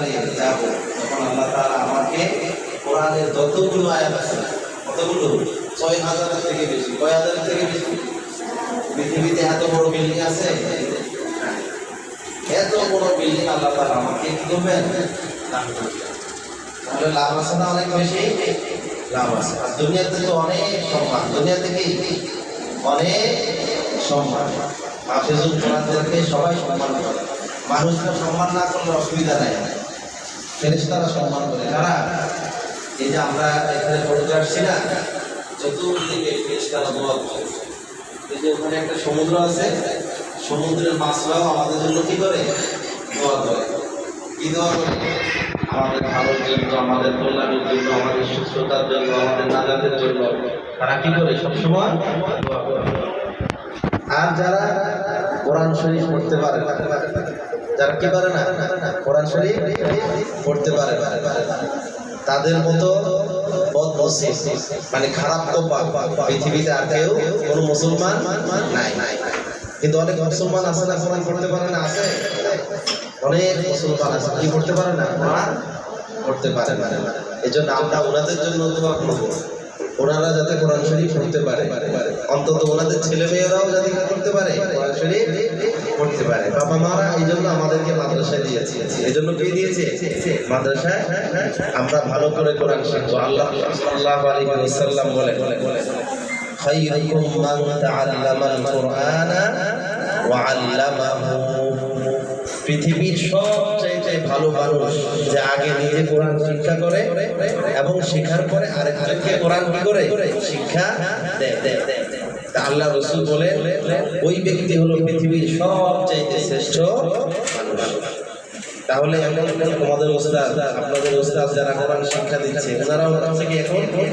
ময়দানে যাব, তখন আল্লাহ তাআলা আমাকে কোরআনের যতগুলো আয়াত আছে, কতগুলো? ছয় থেকে বেশি। কয় থেকে বেশি? পৃথিবীতে এত বড় বিল্ডিং আছে? এত বড় বিল্ডিং আল্লাহ তাআলা আমাকে তাহলে লাভ আছে না অনেক বেশি? লাভ আছে। আর দুনিয়াতে তো অনেক সম্মান। দুনিয়া থেকেই অনেক সম্মান। হাফেজুল কোরআনদেরকে সবাই সম্মান করে। মানুষরা সম্মান না করলে অসুবিধা নাই। ফেরেশতারা সম্মান করে। কারা? এই যে আমরা এখানে পড়তে আসছি না, চতুর্দিকে ফেরেশতারা দোয়া করে এই যে ওখানে একটা সমুদ্র আছে, সমুদ্রের মাছরাও আমাদের জন্য কী করে? দোয়া করে কি দোয়া করে? আমাদের ভালোর জন্য, আমাদের কল্যাণের জন্য, আমাদের সুস্থতার জন্য, আমাদের নাজাতের জন্য। তারা কি করে? সবসময় আর যারা কোরআন শরীফ পড়তে পারে যারা কি পারে না, কোরআন শরীফ পড়তে পারে তাদের মতো মানে খারাপ কপা পৃথিবীতে আর কেউ, কোনো মুসলমান নাই। কিন্তু অনেক মুসলমান আছে না, কোরআন পড়তে পারে না, আছে? অনেক মুসলমান আছে, কি পড়তে পারে না? পড়তে পারে না। এই জন্য আমরা ওনাদের জন্য দোয়া করব। ওনারা যাতে কোরআন শরীফ পড়তে পারে। অন্তত ওনাদের ছেলে মেয়েরাও যাতে করতে পারে, কোরআন শরীফ পড়তে পারে। বাবা মারা এই জন্য আমাদেরকে মাদ্রাসায় দিয়েছে। এই জন্য কে দিয়েছে? মাদ্রাসায় আমরা ভালো করে কোরআন শিখব। আল্লাহ সাল্লাল্লাহু আলাইহি ওয়াসাল্লাম বলে মান তাআল্লামাল কুরআনা ওয়া আল্লামাহু পৃথিবীর সবচাইতে ভালো মানুষ যে আগে নিজে কোরআন শিক্ষা করে এবং শেখার পরে আরেকজনকে কোরআন কি করে? শিক্ষা আল্লাহ রসুল বলে ওই ব্যক্তি হলো পৃথিবীর সবচাইতে শ্রেষ্ঠ তাহলে এখন তোমাদের ওস্তাদ, আপনাদের ওস্তাদ যারা কোরআন শিক্ষা দিচ্ছে ওনারা ওনারা থেকে এখন